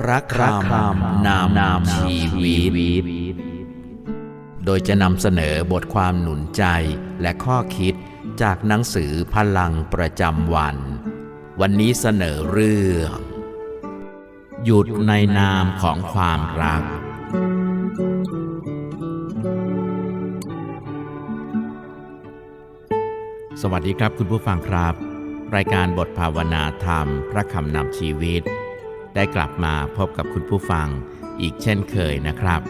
พระคำนามนามชีวิต โดยจะนำเสนอบทความหนุนใจและข้อคิดจากหนังสือพลังประจำวัน วันนี้เสนอเรื่อง หยุดในนามของความรัก สวัสดีครับคุณผู้ฟังครับ รายการบทภาวนาธรรม พระคำนำชีวิต ได้กลับมาพบกับคุณผู้ฟังอีกเช่นเคยนะครับ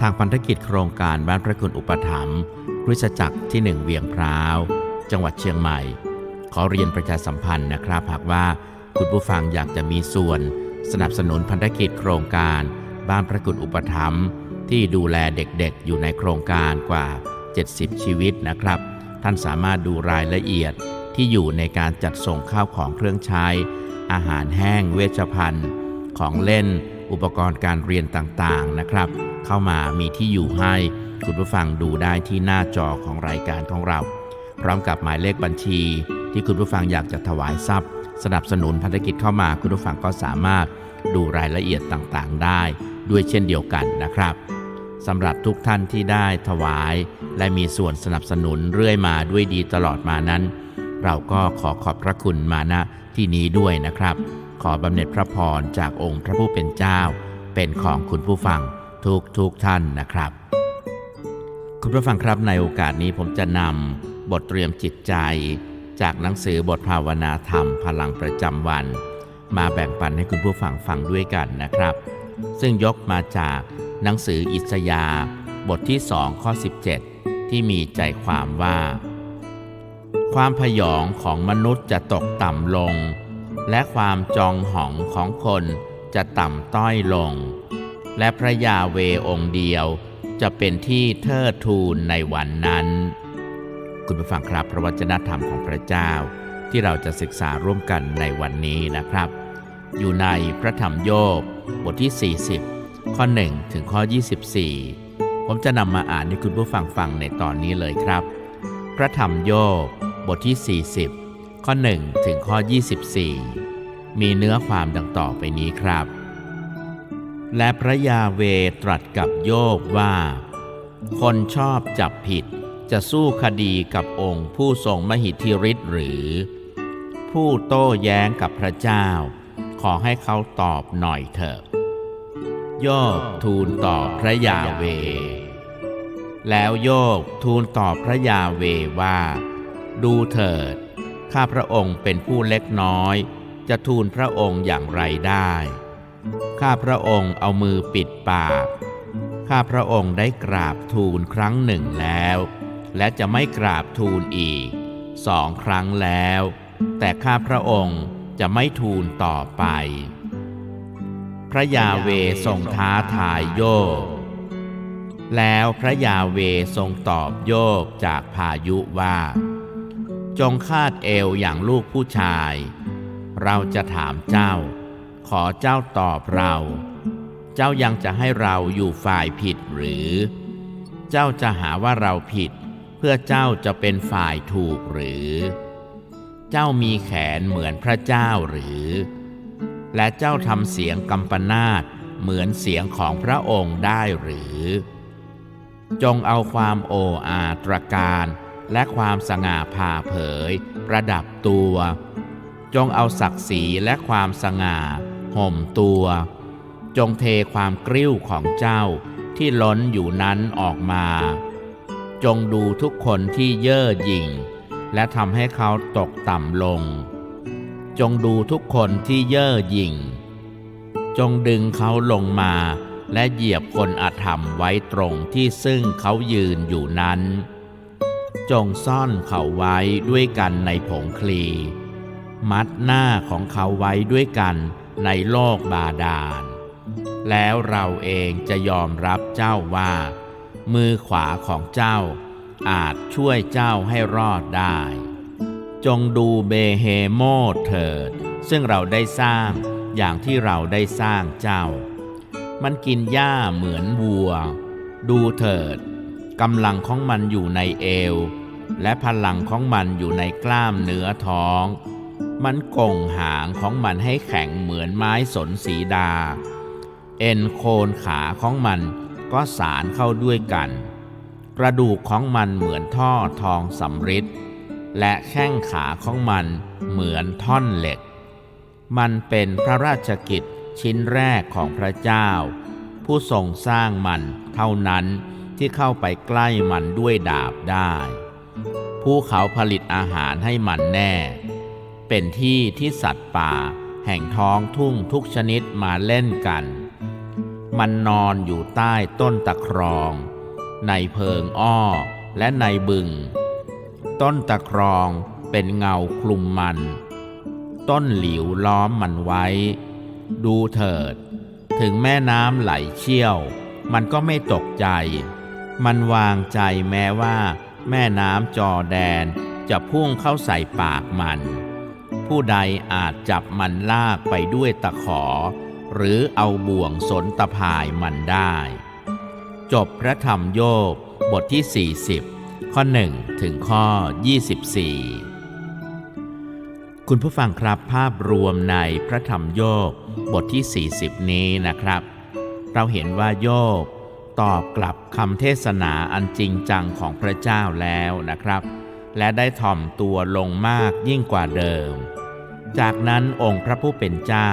ทางพันธกิจโครงการบ้านพระคุณอุปถัมภ์คริสจักรที่หนึ่งเวียงพร้าว จังหวัดเชียงใหม่ ขอเรียนประชาสัมพันธ์นะครับ หากว่าคุณผู้ฟังอยากจะมีส่วน สนับสนุนพันธกิจโครงการ บ้านพระคุณอุปถัมภ์ที่ดูแลเด็กๆ อยู่ในโครงการกว่า 70 ชีวิตนะครับ ท่านสามารถดูรายละเอียดที่อยู่ในการจัดส่งข้าวของเครื่องใช้ อาหารแห้ง เวชภัณฑ์ ของเล่น อุปกรณ์การเรียนต่างๆนะครับ เข้ามามีที่อยู่ให้คุณผู้ฟังดูได้ที่หน้าจอของรายการของเรา พร้อมกับหมายเลขบัญชี ที่คุณผู้ฟังอยากจะถวายทรัพย์ สนับสนุนภารกิจเข้ามาคุณผู้ฟังก็สามารถดูรายละเอียดต่างๆ ได้ด้วยเช่นเดียวกันนะครับสำหรับทุกท่านที่ได้ถวาย และมีส่วนสนับสนุนเรื่อยมาด้วยดีตลอดมานั้น เราก็ขอขอบพระคุณมาณที่นี้ด้วยนะครับ ขอบำเหน็จพระพรจากองค์พระผู้เป็นเจ้า เป็นของคุณผู้ฟังทุกทุกท่านนะครับ คุณผู้ฟังครับในโอกาสนี้ผมจะนำบทเตรียมจิตใจ จากหนังสือบทภาวนาธรรม พลังประจำวัน มาแบ่งปันให้คุณผู้ฟังฟังด้วยกันนะครับ ซึ่งยกมาจากหนังสืออิสยาบทที่ 2 ข้อ 17 ที่มีใจความว่า ความพยองของมนุษย์จะตกต่ำลง และความจองหองของคนจะต่ำต้อยลง และพระยาเวองค์เดียวจะเป็นที่เทิดทูนในวันนั้น คุณผู้ฟังครับพระวจนะธรรมของพระเจ้าที่เราจะศึกษาร่วมกันในวันนี้นะครับ อยู่ในพระธรรมโยบบทที่ 40 ข้อ 1 ถึงข้อ 24 ผมจะนำมาอ่านให้คุณผู้ฟังฟังในตอนนี้เลยครับ พระธรรมโยบ บทที่ 40 ข้อ 1 ถึงข้อ 24 มีเนื้อความดังต่อไปนี้ครับ และพระยาเวตรัสกับโยบว่า คนชอบจับผิดจะสู้คดีกับองค์ผู้ทรงมหิทธิฤทธิ์หรือ ผู้โต้แย้งกับพระเจ้า ขอให้เขาตอบหน่อยเถอะโยบทูลตอบพระยาเว แล้วโยบทูลตอบพระยาเวว่า ดูเถิด ข้าพระองค์เป็นผู้เล็กน้อย จะทูลพระองค์อย่างไรได้ ข้าพระองค์เอามือปิดปาก ข้าพระองค์ได้กราบทูลครั้งหนึ่งแล้ว และจะไม่กราบทูลอีกสองครั้งแล้ว แต่ข้าพระองค์จะไม่ทูลต่อไป พระยาเวทรงท้าทายโยบแล้วพระยาเวทรงตอบโยบจากพายุว่า จงคาดเอวอย่างลูกผู้ชาย เราจะถามเจ้า ขอเจ้าตอบเรา เจ้ายังจะให้เราอยู่ฝ่ายผิดหรือ เจ้าจะหาว่าเราผิด เพื่อเจ้าจะเป็นฝ่ายถูกหรือ เจ้ามีแขนเหมือนพระเจ้าหรือ และเจ้าทำเสียงกำปนาตเหมือนเสียงของพระองค์ได้หรือ จงเอาความโอ้อาตรการ และความสง่าผ่าเผย ประดับตัว จงเอาศักดิ์ศรีและความสง่า ห่มตัว จงเทความกริ้วของเจ้าที่ล้นอยู่นั้นออกมา จงดูทุกคนที่เย่อหยิ่ง และทำให้เขาตกต่ำลง จงดูทุกคนที่เย่อหยิ่ง จงดึงเขาลงมาและเหยียบคนอาธรรมไว้ตรงที่ซึ่งเขายืนอยู่นั้น จงซ่อนเขาไว้ด้วยกันในผงคลี มัดหน้าของเขาไว้ด้วยกันในโลกบาดาล แล้วเราเองจะยอมรับเจ้าว่า มือขวาของเจ้าอาจช่วยเจ้าให้รอดได้ จงดูเบเฮโมดเถิด ซึ่งเราได้สร้างอย่างที่เราได้สร้างเจ้า มันกินหญ้าเหมือนวัว ดูเถิด กำลังของมันอยู่ในเอว และพลังของมันอยู่ในกล้ามเนื้อท้อง มันก่งหางของมันให้แข็งเหมือนไม้สนสีดา เอ็นโคนขาของมันก็สารเข้าด้วยกัน กระดูกของมันเหมือนท่อทองสำริดและแข้งขาของมันเหมือนท่อนเหล็ก มันเป็นพระราชกิจชิ้นแรกของพระเจ้า ผู้ทรงสร้างมันเท่านั้น ที่เข้าไปใกล้มันด้วยดาบได้ผู้เขาผลิตอาหารให้มันแน่ เป็นที่ที่สัตว์ป่า แห่งท้องทุ่งทุกชนิดมาเล่นกัน มันนอนอยู่ใต้ต้นตะครอง ในเพิงอ้อและในบึง ต้นตะครองเป็นเงาคลุมมัน ต้นหลิวล้อมมันไว้ ดูเถิด ถึงแม่น้ำไหลเชี่ยว มันก็ไม่ตกใจ มันวางใจแม้ว่า แม่น้ำจอแดนจะพุ่งเข้าใส่ปากมัน ผู้ใดอาจจับมันลากไปด้วยตะขอ หรือเอาบ่วงสนตะพายมันได้ จบพระธรรมโยบบทที่ 40 ข้อ 1 ถึงข้อ 24 คุณผู้ฟังครับภาพรวมในพระธรรมโยบบทที่ 40 นี้นะครับ เราเห็นว่าโยบ ตอบกลับคำเทศนาอันจริงจังของพระเจ้าแล้วนะครับ และได้ถ่อมตัวลงมากยิ่งกว่าเดิม จากนั้นองค์พระผู้เป็นเจ้า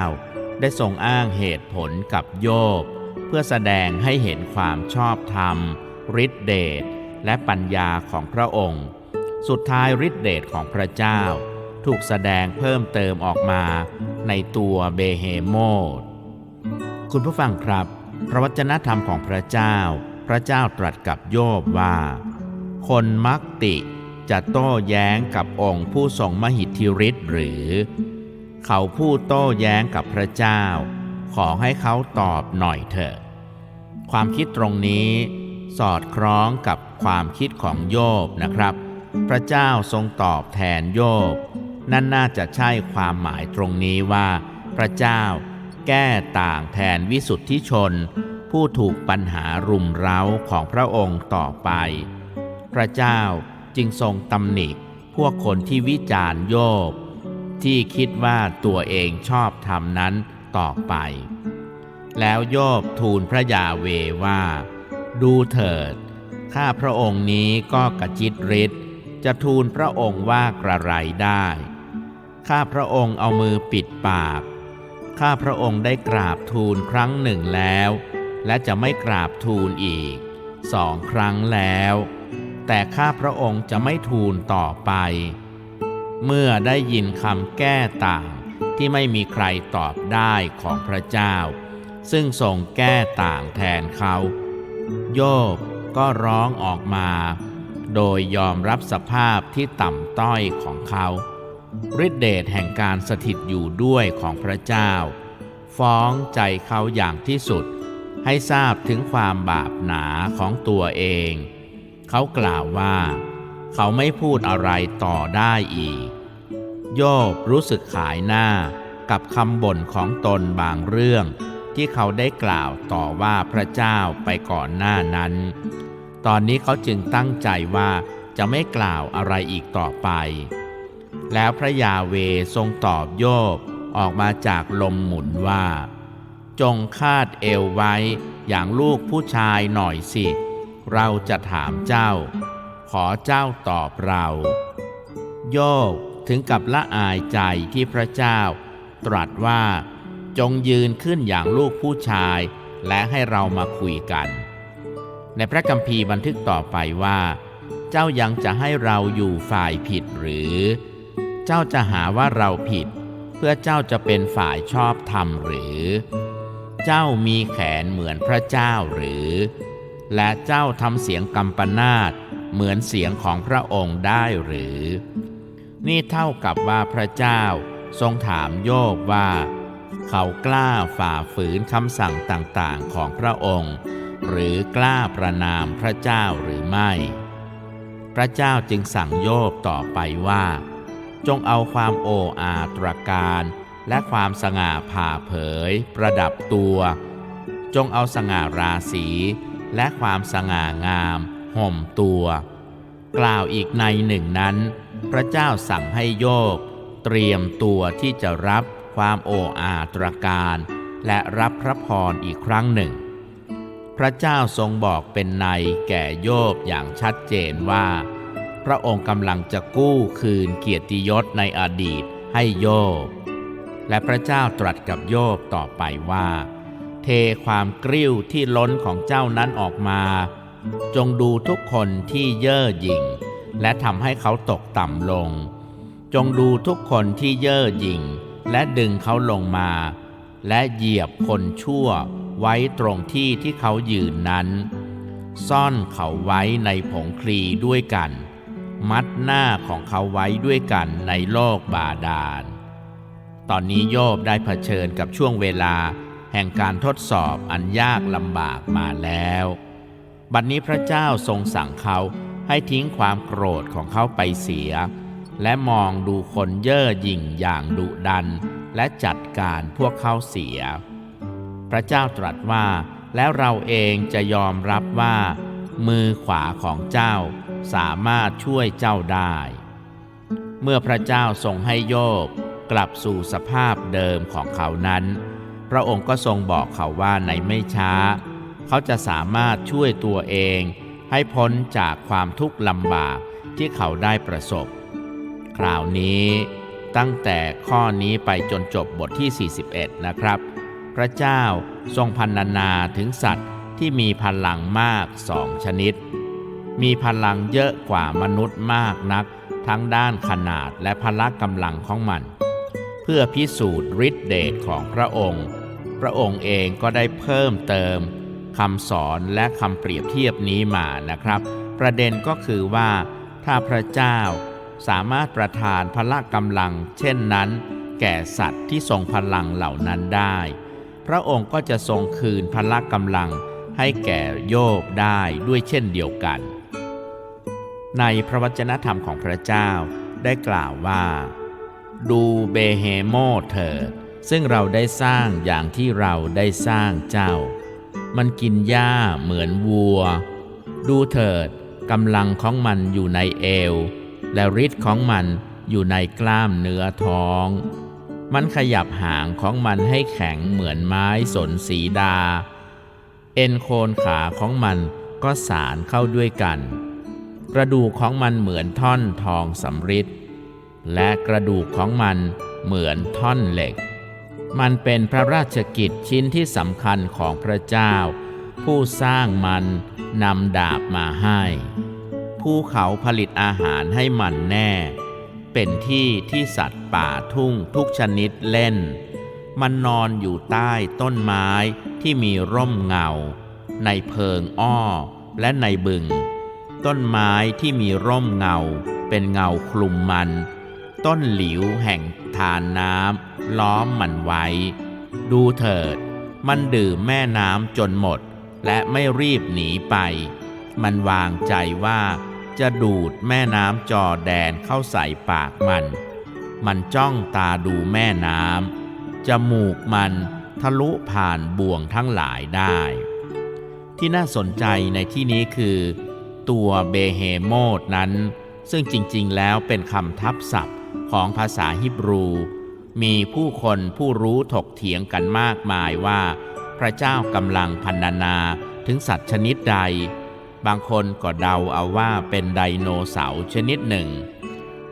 ได้ทรงอ้างเหตุผลกับโยบ เพื่อแสดงให้เห็นความชอบธรรมฤทธิเดชและปัญญาของพระองค์ สุดท้ายฤทธิเดชของพระเจ้า ถูกแสดงเพิ่มเติมออกมาในตัวเบเฮโมดคุณผู้ฟังครับ พระวจนะธรรมของพระเจ้า พระเจ้าตรัสกับโยบว่า คนมักติจะโต้แย้งกับองค์ผู้ทรงมหิทธิฤทธิ์หรือ เขาผู้โต้แย้งกับพระเจ้า ขอให้เขาตอบหน่อยเถอะ ความคิดตรงนี้สอดคล้องกับความคิดของโยบนะครับ พระเจ้าทรงตอบแทนโยบ นั่นน่าจะใช่ความหมายตรงนี้ว่า พระเจ้า แก้ต่างแทนวิสุทธิชน ผู้ถูกปัญหารุมเร้าของพระองค์ต่อไป พระเจ้าจึงทรงตำหนิพวกคนที่วิจารณ์โยบ ที่คิดว่าตัวเองชอบทำนั้นต่อไป แล้วโยบทูลพระยาเวว่า ดูเถิด ข้าพระองค์นี้ก็กระจิตริดจะทูลพระองค์ว่ากระไรได้ ข้าพระองค์เอามือปิดปาก ข้าพระองค์ได้กราบทูลครั้งหนึ่งแล้ว และจะไม่กราบทูลอีกสองครั้งแล้ว แต่ข้าพระองค์จะไม่ทูลต่อไป เมื่อได้ยินคำแก้ต่างที่ไม่มีใครตอบได้ของพระเจ้า ซึ่งทรงแก้ต่างแทนเขา โยบก็ร้องออกมา โดยยอมรับสภาพที่ต่ำต้อยของเขา ฤทธิเดชแห่งการสถิตอยู่ด้วยของพระเจ้า ฟ้องใจเขาอย่างที่สุด ให้ทราบถึงความบาปหนาของตัวเอง เขากล่าวว่า เขาไม่พูดอะไรต่อได้อีก โยบรู้สึกขายหน้ากับคำบ่นของตนบางเรื่อง ที่เขาได้กล่าวต่อว่าพระเจ้าไปก่อนหน้านั้น ตอนนี้เขาจึงตั้งใจว่าจะไม่กล่าวอะไรอีกต่อไป แล้วพระยาเวทรงตอบโยบออกมาจากลมหมุนว่า จงคาดเอวไว้อย่างลูกผู้ชายหน่อยสิ เราจะถามเจ้า ขอเจ้าตอบเรา โยบถึงกับละอายใจที่พระเจ้า ตรัสว่า จงยืนขึ้นอย่างลูกผู้ชาย และให้เรามาคุยกัน ในพระคัมภีร์บันทึกต่อไปว่า เจ้ายังจะให้เราอยู่ฝ่ายผิดหรือ เจ้าจะหาว่าเราผิด เพื่อเจ้าจะเป็นฝ่ายชอบธรรมหรือ เจ้ามีแขนเหมือนพระเจ้าหรือ และเจ้าทำเสียงกำปนาตเหมือนเสียงของพระองค์ได้หรือ นี่เท่ากับว่าพระเจ้าทรงถามโยบว่า เขากล้าฝ่าฝืนคำสั่งต่างๆของพระองค์ หรือกล้าประนามพระเจ้าหรือไม่ พระเจ้าจึงสั่งโยบต่อไปว่า จงเอาความโอ้อาตรการและความสง่าผ่าเผย ประดับตัว จงเอาสง่าราศีและความสง่างามห่มตัว กล่าวอีกในหนึ่งนั้น พระเจ้าสั่งให้โยบเตรียมตัวที่จะรับความโอ้อาตรการ และรับพระพรอีกครั้งหนึ่ง พระเจ้าทรงบอกเป็นในแก่โยบอย่างชัดเจนว่า ระองค์กำลังจะกู้คืนเกียรติยศในอดีตให้โยบ และพระเจ้าตรัสกับโยบต่อไปว่า เทความกริ้วที่ล้นของเจ้านั้นออกมา จงดูทุกคนที่เย่อหยิ่ง และทำให้เขาตกต่ำลง จงดูทุกคนที่เย่อหยิ่ง และดึงเขาลงมา และเหยียบคนชั่วไว้ตรงที่ที่เขายืนนั้น ซ่อนเขาไว้ในผงคลีด้วยกัน มัดหน้าของเขาไว้ด้วยกันในโลกบาดาล ตอนนี้โยบได้เผชิญกับช่วงเวลาแห่งการทดสอบอันยากลำบากมาแล้ว บัดนนี้พระเจ้าทรงสั่งเขาให้ทิ้งความโกรธของเขาไปเสีย และมองดูคนเย่อหยิ่งอย่างดุดัน และจัดการพวกเขาเสีย พระเจ้าตรัสว่าแล้วเราเองจะยอมรับว่า มือขวาของเจ้าสามารถช่วยเจ้าได้ เมื่อพระเจ้าทรงให้โยบกลับสู่สภาพเดิมของเขานั้น พระองค์ก็ทรงบอกเขาว่าในไม่ช้า เขาจะสามารถช่วยตัวเองให้พ้นจากความทุกข์ลำบากที่เขาได้ประสบ คราวนี้ตั้งแต่ข้อนี้ไปจนจบบทที่ 41 นะครับ พระเจ้าทรงพันนานาถึงสัตว์ ที่มีพลังมากสองชนิด มีพลังเยอะกว่ามนุษย์มากนัก ทั้งด้านขนาดและพละกำลังของมัน เพื่อพิสูจน์ฤทธิเดชของพระองค์ พระองค์เองก็ได้เพิ่มเติมคำสอนและคำเปรียบเทียบนี้มานะครับ ประเด็นก็คือว่าถ้าพระเจ้าสามารถประทานพละกำลัง เช่นนั้น แก่สัตว์ที่ทรงพลังเหล่านั้นได้ พระองค์ก็จะทรงคืนพละกำลัง ให้แก่โยบได้ด้วยเช่นเดียวกัน ในพระวจนะธรรมของพระเจ้าได้กล่าวว่า ดูเบเฮโมเถิดซึ่งเราได้สร้างอย่างที่เราได้สร้างเจ้า มันกินหญ้าเหมือนวัว ดูเถิดกำลังของมันอยู่ในเอว และฤทธิ์ของมันอยู่ในกล้ามเนื้อท้อง มันขยับหางของมันให้แข็งเหมือนไม้สนสีดา เอ็นโคนขาของมันก็สารเข้าด้วยกัน กระดูกของมันเหมือนท่อนทองสำริดและกระดูกของมันเหมือนท่อนเหล็ก มันเป็นพระราชกิจชิ้นที่สำคัญของพระเจ้า ผู้สร้างมันนำดาบมาให้ผู้เขาผลิตอาหารให้มันแน่ เป็นที่ที่สัตว์ป่าทุ่งทุกชนิดเล่น มันนอนอยู่ใต้ต้นไม้ที่มีร่มเงา ในเพิงอ้อและในบึง ต้นไม้ที่มีร่มเงา เป็นเงาคลุมมัน ต้นหลิวแห่งทานน้ำล้อมมันไว้ ดูเถิด มันดื่มแม่น้ำจนหมด และไม่รีบหนีไป มันวางใจว่าจะดูดแม่น้ำจอแดนเข้าใส่ปากมัน มันจ้องตาดูแม่น้ำ จมูกมันทะลุผ่านบ่วงทั้งหลายได้ ที่น่าสนใจในที่นี้คือ ตัวเบเฮโมดนั้น ซึ่งจริงๆแล้วเป็นคำทับศัพท์ของภาษาฮิบรู มีผู้คนผู้รู้ถกเถียงกันมากมายว่า พระเจ้ากำลังพันนานาถึงสัตว์ชนิดใด บางคนก็เดาเอาว่าเป็นไดโนเสาร์ชนิดหนึ่ง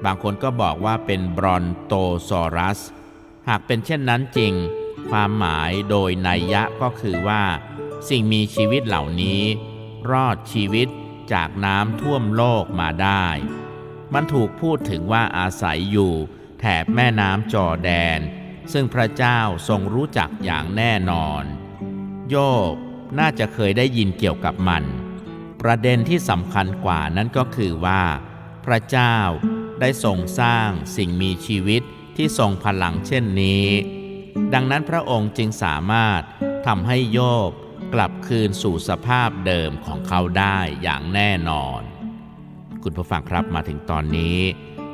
บางคนก็บอกว่าเป็นบรอนโตซอรัส หากเป็นเช่นนั้นจริง ความหมายโดยนัยยะก็คือว่า สิ่งมีชีวิตเหล่านี้ รอดชีวิตจากน้ำท่วมโลกมาได้ มันถูกพูดถึงว่าอาศัยอยู่ แถบแม่น้ำจอแดน ซึ่งพระเจ้าทรงรู้จักอย่างแน่นอน โยบน่าจะเคยได้ยินเกี่ยวกับมัน ประเด็นที่สำคัญกว่านั้นก็คือว่า พระเจ้าได้ทรงสร้างสิ่งมีชีวิต ที่ทรงพลังเช่นนี้ ดังนั้นพระองค์จึงสามารถทำให้โยบกลับคืนสู่สภาพเดิมของเขาได้อย่างแน่นอน คุณผู้ฟังครับมาถึงตอนนี้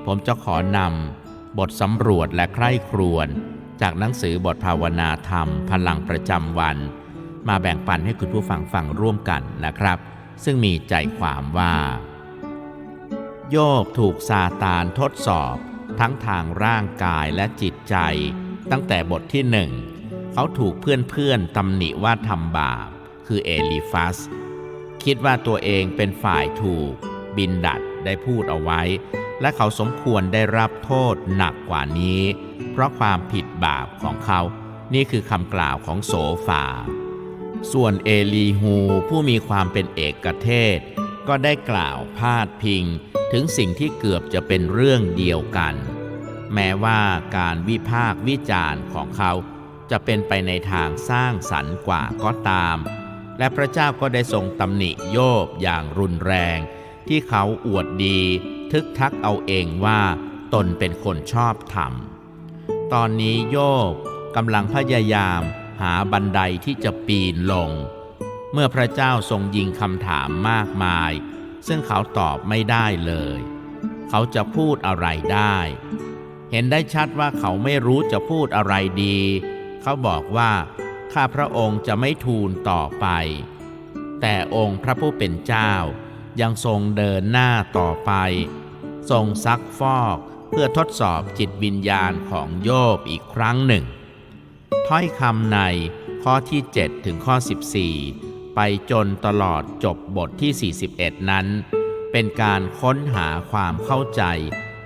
ผมจะขอนำบทสำรวจและใคร่ครวญจากหนังสือบทภาวนาธรรม พลังประจำวัน มาแบ่งปันให้คุณผู้ฟังฟังร่วมกันนะครับ ซึ่งมีใจความว่า โยบถูกซาตานทดสอบ ทั้งทางร่างกายและจิตใจ ตั้งแต่บทที่หนึ่งเขาถูกเพื่อนๆตำหนิว่าทำบาป คือเอลิฟัส คิดว่าตัวเองเป็นฝ่ายถูก บินดัดได้พูดเอาไว้ และเขาสมควรได้รับโทษหนักกว่านี้ เพราะความผิดบาปของเขา นี่คือคำกล่าวของโสฟา ส่วนเอลีฮูผู้มีความเป็นเอกเทศ ก็ได้กล่าวพาดพิงถึงสิ่งที่เกือบจะเป็นเรื่องเดียวกัน แม้ว่าการวิพากษ์วิจารณ์ของเขาจะเป็นไปในทางสร้างสรรค์กว่าก็ตาม และพระเจ้าก็ได้ทรงตำหนิโยบอย่างรุนแรง ที่เขาอวดดี ทึกทักเอาเองว่า ตนเป็นคนชอบธรรม ตอนนี้โยบกำลังพยายามหาบันไดที่จะปีนลง เมื่อพระเจ้าทรงยิงคำถามมากมาย ซึ่งเขาตอบไม่ได้เลย เขาจะพูดอะไรได้ เห็นได้ชัดว่าเขาไม่รู้จะพูดอะไรดี เขาบอกว่า ข้าพระองค์จะไม่ทูลต่อไป แต่องค์พระผู้เป็นเจ้ายังทรงเดินหน้าต่อไป ทรงซักฟอกเพื่อทดสอบจิตวิญญาณของโยบอีกครั้งหนึ่ง ถ้อยคำในข้อที่ 7 ถึงข้อ 14 ไปจนตลอดจบบทที่ 41 นั้น เป็นการค้นหาความเข้าใจ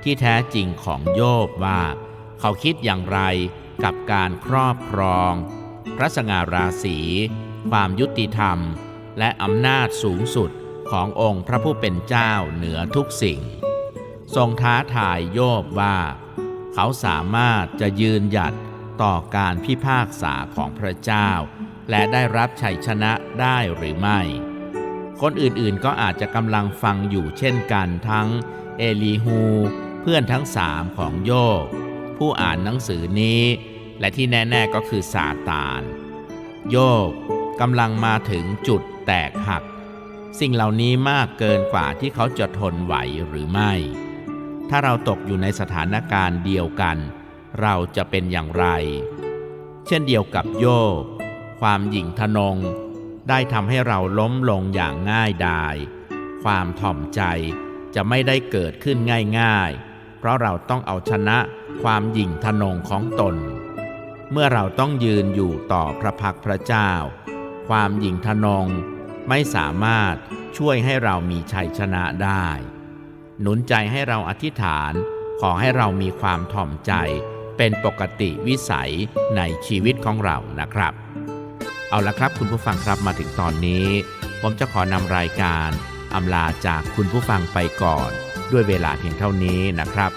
ที่แท้จริงของโยบว่า เขาคิดอย่างไรกับการครอบครอง พระสง่าราศีความยุติธรรม และอำนาจสูงสุดขององค์พระผู้เป็นเจ้าเหนือทุกสิ่ง ทรงท้าทายโยบว่า เขาสามารถจะยืนหยัดต่อการพิพากษาของพระเจ้า และได้รับชัยชนะได้หรือไม่ คนอื่นๆก็อาจจะกำลังฟังอยู่เช่นกันทั้งเอลีฮู เพื่อนทั้งสามของโยบผู้อ่านหนังสือนี้ และที่แน่ๆก็คือซาตาน โยบกำลังมาถึงจุดแตกหัก สิ่งเหล่านี้มากเกินกว่าที่เขาจะทนไหวหรือไม่ ถ้าเราตกอยู่ในสถานการณ์เดียวกัน เราจะเป็นอย่างไร เช่นเดียวกับโยบ ความหยิ่งทะนง ได้ทำให้เราล้มลงอย่างง่ายดาย ความถ่อมใจจะไม่ได้เกิดขึ้นง่ายๆ เพราะเราต้องเอาชนะความหยิ่งทะนงของตน เมื่อเราต้องยืนอยู่ต่อพระพักพระเจ้า ความหยิ่งทะนงไม่สามารถช่วยให้เรามีชัยชนะได้ หนุนใจให้เราอธิษฐานขอให้เรามีความถ่อมใจเป็นปกติวิสัยในชีวิตของเรานะครับ เอาละครับคุณผู้ฟังครับมาถึงตอนนี้ ผมจะขอนำรายการอำลาจากคุณผู้ฟังไปก่อน ด้วยเวลาเพียงเท่านี้นะครับ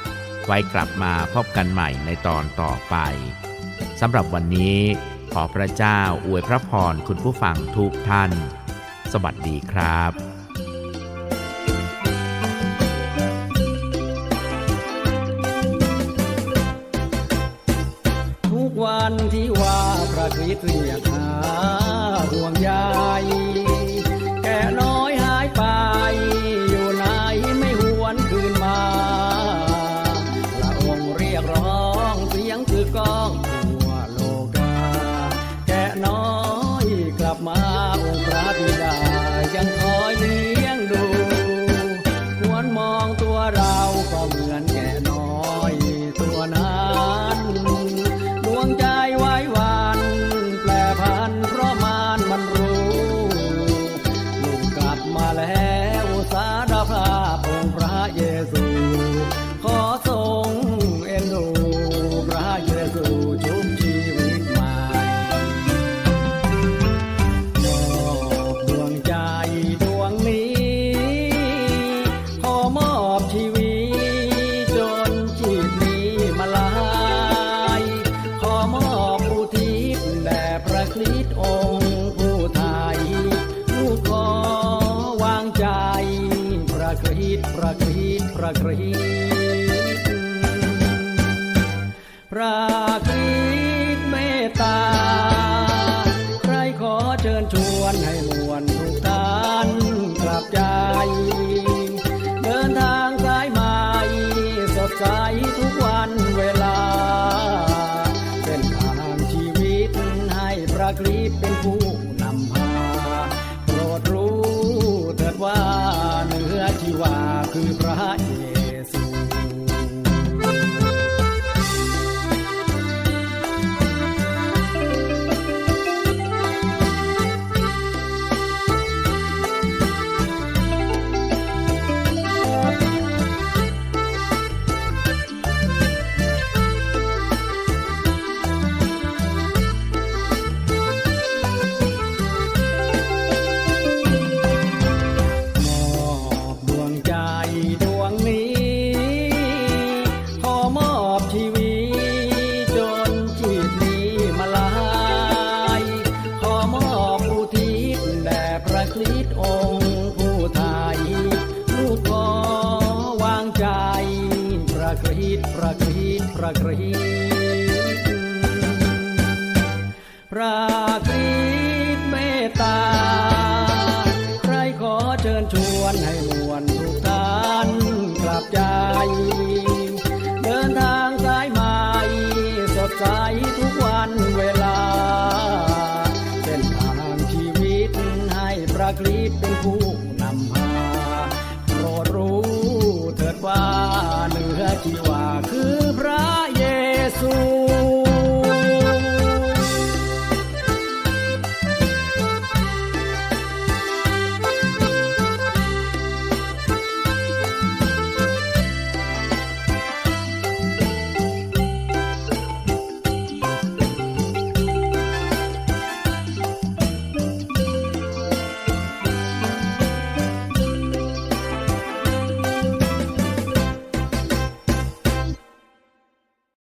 ไว้กลับมาพบกันใหม่ในตอนต่อไปสำหรับวันนี้ ขอพระเจ้าอวยพระพรคุณผู้ฟังทุกท่าน สวัสดีครับทุกวันที่ว่า ระคริสต์เรียกหาห่วงใย ลีปเป็นผู้นำ